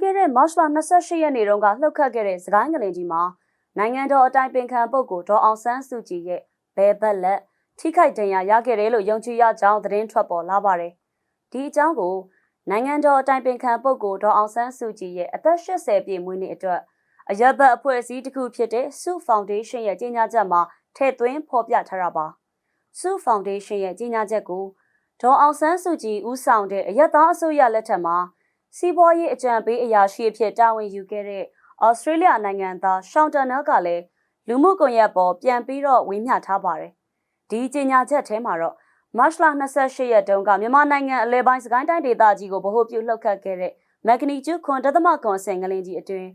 ပြီးခဲ့တဲ့မတ်လ28ရက်နေ့တုန်းကလှုပ်ခတ်ခဲ့တဲ့စကိုင်းကလေးကြီးမှာနိုင်ငံတော်အတိုင်ပင်ခံပုဂ္ဂိုလ်ဒေါ်အောင်ဆန်းစုကြည်ရဲ့ဘဲဘက်လက်ထိခိုက်ဒဏ်ရာရခဲ့တယ်လို့ယုံကြည်ရကြောင်းသတင်းထွက်ပေါ်လာပါတယ်။ဒီအကြောင်းကိုနိုင်ငံတော်အတိုင်ပင်ခံပုဂ္ဂိုလ်ဒေါ်အောင်ဆန်းစုကြည်ရဲ့အသက်80ပြည့်မွေးနေ့အတွက်အရက်ဘတ်အဖွဲ့အစည်းတစ်ခုဖြစ်တဲ့စုဖောင်ဒေးရှင်းရဲ့ကြီးညာချက်မှာထည့်သွင်းဖော်ပြထားတာပါ။စုဖောင်ဒေးရှင်းရဲ့ကြီးညာချက်ကိုဒေါ်အောင်ဆန်းစုကြည်ဦးဆောင်တဲ့အရက်သားအစိုးရလက်ထက်မှာ စီးပွားရေးအကြံပေးအရာရှိအဖြစ်တာဝန်ယူခဲ့တဲ့ဩစတြေးလျနိုင်ငံသားရှောင်းတန်နယ်ကလည်းလူမှုကွန်ရက်ပေါ်ပြန်ပြီးတော့ဝေမျှထားပါတယ်။ဒီကြေညာချက်ထဲမှာတော့မတ်လ28ရက်တုန်းကမြန်မာနိုင်ငံအလဲပိုင်းစကိုင်းတိုင်းဒေသကြီးကိုဗဟိုပြုလှုပ်ခတ်ခဲ့တဲ့မက်ဂနီကျူခွန်တသမကွန်စင်ကလင်းကြီးအတွင်း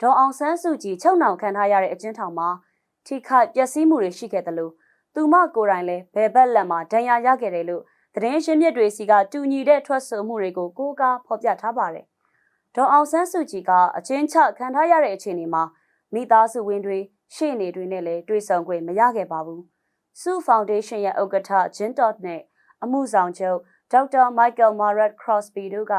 ဒေါ်အောင်ဆန်းစုကြည်ချုပ်နှောင်ခံထားရတဲ့အကျဉ်းထောင်မှာထိခိုက်ပျက်စီးမှုတွေရှိခဲ့တယ်လို့သူမကိုယ်တိုင်လည်းဘယ်ဘက်လက်မှာဒဏ်ရာရခဲ့တယ်လို့ သတင်းရှင်းမြစ်တွေစီကတူညီတဲ့ထွက်ဆိုမှုတွေကိုကိုးကားဖော်ပြထားပါတယ်။ဒေါ်အောင်ဆန်းစုကြည်ကအချင်းချခံထားရတဲ့အခြေအနေမှာမိသားစုဝင်တွေရှေ့နေတွေနဲ့လည်းတွေ့ဆုံခွင့်မရခဲ့ပါဘူး။စုဖောင်ဒေးရှင်းရဲ့ဥက္ကဋ္ဌဂျင်းတော့နဲ့အမှုဆောင်ချုပ်ဒေါက်တာမိုက်ကယ်မာရက်ခရော့စပီတို့က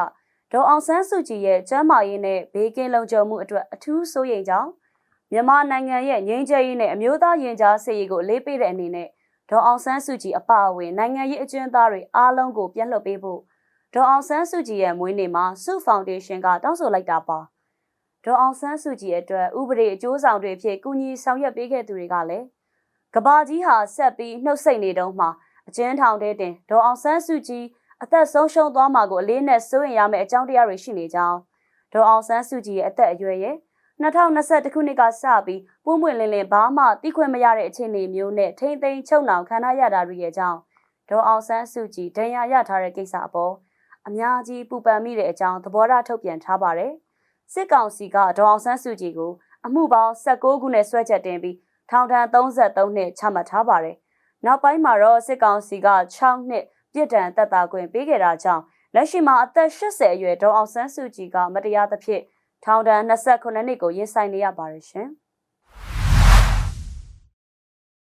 ဒေါ်အောင်ဆန်းစုကြည်ရဲ့ကျန်းမာရေးနဲ့ဘေးကင်းလုံခြုံမှုအတွက်အထူးစိုးရိမ်ကြောင်းမြန်မာနိုင်ငံရဲ့ငြိမ်းချမ်းရေးနဲ့အမျိုးသားရင်ကြားစေ့ရေးကိုအလေးပေးတဲ့အနေနဲ့ ဒေါ်အောင်ဆန်းစုကြည်အပါအဝင်နိုင်ငံရေးအကျဉ်းသားတွေအားလုံးကိုပြန်လွှတ်ပေးဖို့ဒေါ်အောင်ဆန်းစုကြည်ရဲ့မွေးနေ့မှာစုဖောင်ဒေးရှင်းကတောင်းဆိုလိုက်တာပါဒေါ်အောင်ဆန်းစုကြည်အတွက်ဥပဒေအကျိုးဆောင်တွေဖြစ်ကူညီဆောင်ရွက်ပေးခဲ့သူတွေကလည်းကဘာကြီးဟာဆက်ပြီးနှုတ်ဆက်နေတုန်းမှာအကျဉ်းထောင်ထဲတင်ဒေါ်အောင်ဆန်းစုကြည်အသက်ဆုံးရှုံးသွားမှာကိုအလေးနဲ့စိုးရင်ရမယ့်အကြောင်းတရားတွေရှိနေကြောင်းဒေါ်အောင်ဆန်းစုကြည်ရဲ့အသက်အရွယ်ရဲ့ 2021ခုနှစ်ကစပြီးပုံမှန်လင်းလင်းဘာမှသိခွင့်မရတဲ့အခြေအနေမျိုးနဲ့ထိမ့်သိမ်းချုပ်နှောင်ခံရတာတွေရဲ့အကြောင်းဒေါ်အောင်ဆန်းစုကြည်ဒဏ်ရာရထားတဲ့ကိစ္စအပေါ်အများကြီးပူပန်မိတဲ့အကြောင်းသဘောထားထုတ်ပြန်ထားပါတယ်။စစ်ကောင်စီကဒေါ်အောင်ဆန်းစုကြည်ကိုအမှုပေါင်း16ခုနဲ့ဆွဲချက်တင်ပြီးထောင်ဒဏ်33နှစ်ချမှတ်ထားပါတယ်။နောက်ပိုင်းမှာတော့စစ်ကောင်စီက6နှစ်ပြစ်ဒဏ်သက်သာခွင့်ပေးခဲ့တာကြောင့်လက်ရှိမှာအသက်80အရွယ်ဒေါ်အောင်ဆန်းစုကြည်ကမတရားသဖြင့် ထောင်ဒဏ်28နှစ်ကိုရင်ဆိုင်နေရပါတယ်ရှင်။